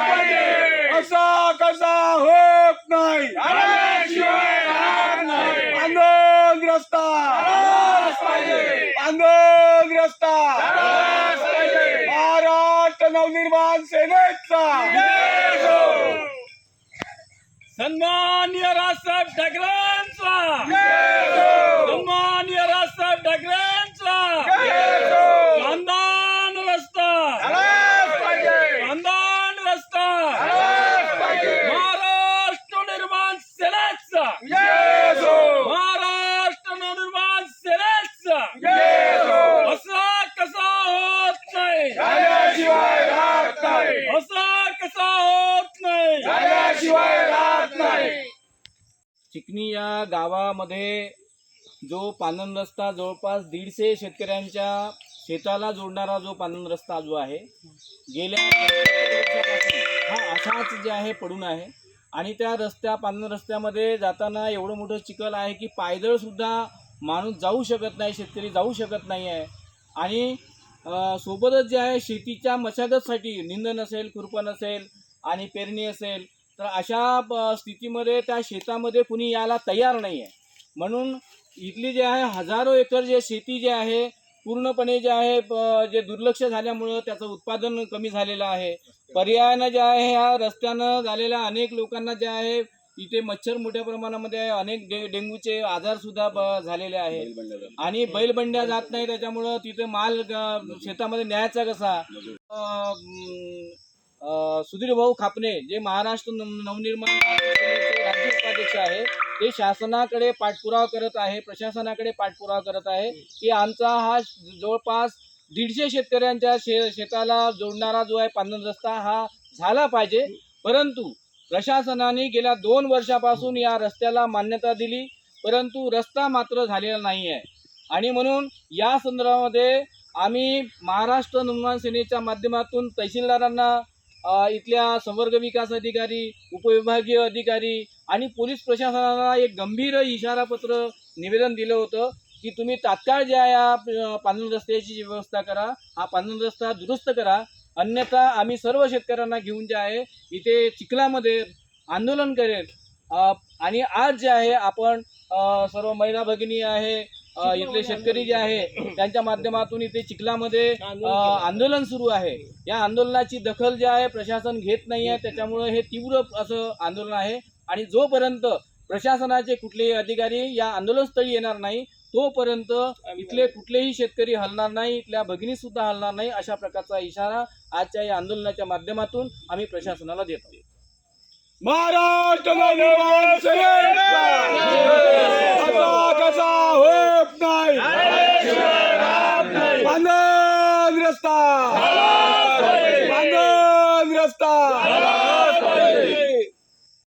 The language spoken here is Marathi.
असा कसा होत नाही. आंदोलग्रस्त आंदोलग्रस्त महाराष्ट्र नवनिर्माण सेनेचा. सन्मान्य राजसाहेब ठाकरेंचा. सन्मान्य राजसाहेब ठाकरेंचा खानदान रस्ता खानदान रस्ता महाराष्ट्र निर्माण सेनेचा महाराष्ट्र निर्माण सेनेचा असा कसा होत नाही झाल्याशिवाय राहत नाही असा कसा होत नाही. झाल्याशिवाय राहत नाही. चिकणी या गावामध्ये जो पानन रस्ता जवळपास दीडशे शेतकऱ्यांच्या शेताला जोडणारा जो पानन रस्ता जो आहे गेल्या हा असाच जे आहे पडून आहे. आणि त्या रस्त्या पानन रस्त्यामध्ये जाताना एवढं मोठं चिखल आहे की पायदळ सुद्धा माणूस जाऊ शकत नाही शेतकरी जाऊ शकत नाही आहे आणि सोबतच जे आहे शेतीच्या मशागतसाठी निंदन असेल खुरपण असेल आणि पेरणी असेल तर अशा स्थितीमध्ये त्या शेतामध्ये कुणी यायला तयार नाही आहे म्हणून इथली जे आहे हजारो एकर जे शेती जे आहे पूर्णपणे जे आहे जे दुर्लक्ष झाल्यामुळं त्याचं उत्पादन कमी झालेलं आहे. पर्यायानं जे आहे ह्या रस्त्यानं झालेल्या अनेक लोकांना जे आहे इथे मच्छर मोठ्या प्रमाणामध्ये आहे. अनेक डे डेंग्यूचे आजार सुद्धा ब- झालेले आहेत. आणि बैलबंड्या जात नाही त्याच्यामुळं तिथे माल शेतामध्ये न्यायचा कसा? सुधीर भाऊ खापणे जे महाराष्ट्र नवनिर्माण राज्य उपाध्यक्ष आहे ते शासनाकडे पाठपुरावा करत आहे प्रशासनाकडे पाठपुरावा करत आहे की आमचा हा जवळपास दीडशे शेतकऱ्यांच्या शे शेताला जोडणारा जो आहे पांढर रस्ता हा झाला पाहिजे. परंतु प्रशासनाने गेल्या दोन वर्षापासून या रस्त्याला मान्यता दिली परंतु रस्ता मात्र झालेला नाही आहे आणि म्हणून या संदर्भामध्ये आम्ही महाराष्ट्र निर्माण सेनेच्या माध्यमातून तहसीलदारांना इथल्या संवर्ग विकास अधिकारी उपविभागीय अधिकारी आणि पोलीस प्रशासनाला एक गंभीर इशारापत्र निवेदन दिलं होतं की तुम्ही तात्काळ ज्या या पानन रस्त्याची जी व्यवस्था करा हा पानन रस्ता दुरुस्त करा अन्यथा आम्ही सर्व शेतकऱ्यांना घेऊन जे आहे इथे चिखलामध्ये आंदोलन करेल. आणि आज जे आहे आपण सर्व महिला भगिनी आहे इथले शेतकरी जे आहे त्यांच्या माध्यमातून इथे चिखलामध्ये आंदोलन सुरू आहे. या आंदोलनाची दखल जी आहे प्रशासन घेत नाही आहे. त्याच्यामुळं हे तीव्र असं आंदोलन आहे. आणि जोपर्यंत प्रशासनाचे कुठलेही अधिकारी या आंदोलनस्थळी येणार नाही तोपर्यंत इथले कुठलेही शेतकरी हलणार नाही इथल्या भगिनी सुद्धा हलणार नाही अशा प्रकारचा इशारा आजच्या या आंदोलनाच्या माध्यमातून आम्ही प्रशासनाला देतो महाराष्ट्र असा कसा होत नाही